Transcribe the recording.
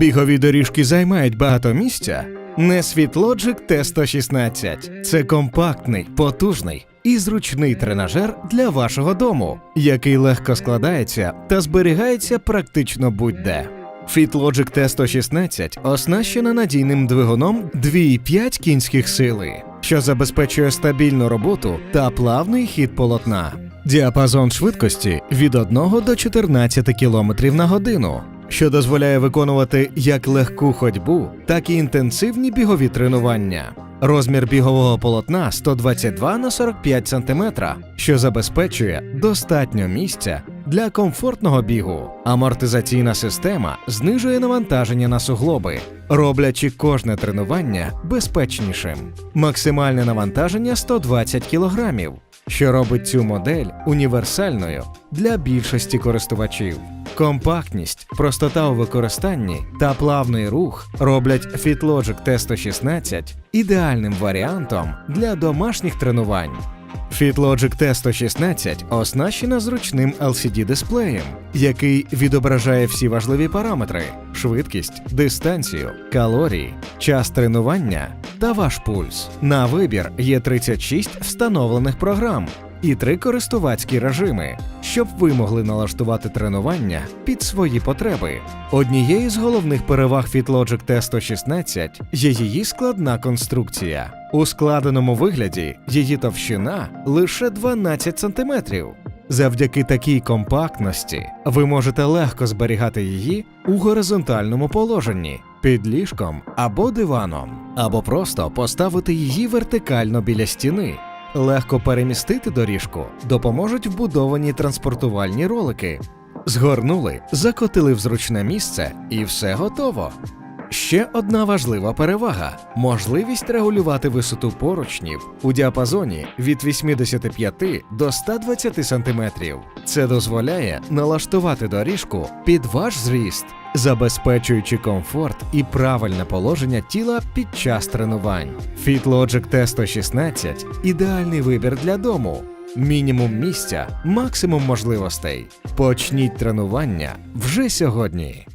Бігові доріжки займають багато місця. Світлоджик Т116. Це компактний, потужний і зручний тренажер для вашого дому, який легко складається та зберігається практично будь-де. FitLogic T116 оснащена надійним двигуном 2,5 кінських сили, що забезпечує стабільну роботу та плавний хід полотна. Діапазон швидкості від 1 до 14 км на годину, що дозволяє виконувати як легку ходьбу, так і інтенсивні бігові тренування. Розмір бігового полотна 122 на 45 см, що забезпечує достатньо місця для комфортного бігу. Амортизаційна система знижує навантаження на суглоби, роблячи кожне тренування безпечнішим. Максимальне навантаження 120 кг, що робить цю модель універсальною для більшості користувачів. Компактність, простота у використанні та плавний рух роблять FitLogic T116 ідеальним варіантом для домашніх тренувань. FitLogic T116 оснащена зручним LCD-дисплеєм, який відображає всі важливі параметри: швидкість, дистанцію, калорії, час тренування та ваш пульс. На вибір є 36 встановлених програм і три користувацькі режими, щоб ви могли налаштувати тренування під свої потреби. Однією з головних переваг FitLogic T116 є її складна конструкція. У складеному вигляді її товщина лише 12 см. Завдяки такій компактності ви можете легко зберігати її у горизонтальному положенні під ліжком або диваном, або просто поставити її вертикально біля стіни. Легко перемістити доріжку допоможуть вбудовані транспортувальні ролики. Згорнули, закотили в зручне місце, і все готово. Ще одна важлива перевага можливість регулювати висоту поручнів у діапазоні від 85 до 120 см. Це дозволяє налаштувати доріжку під ваш зріст, забезпечуючи комфорт і правильне положення тіла під час тренувань. FitLogic T116 – ідеальний вибір для дому. Мінімум місця, максимум можливостей. Почніть тренування вже сьогодні.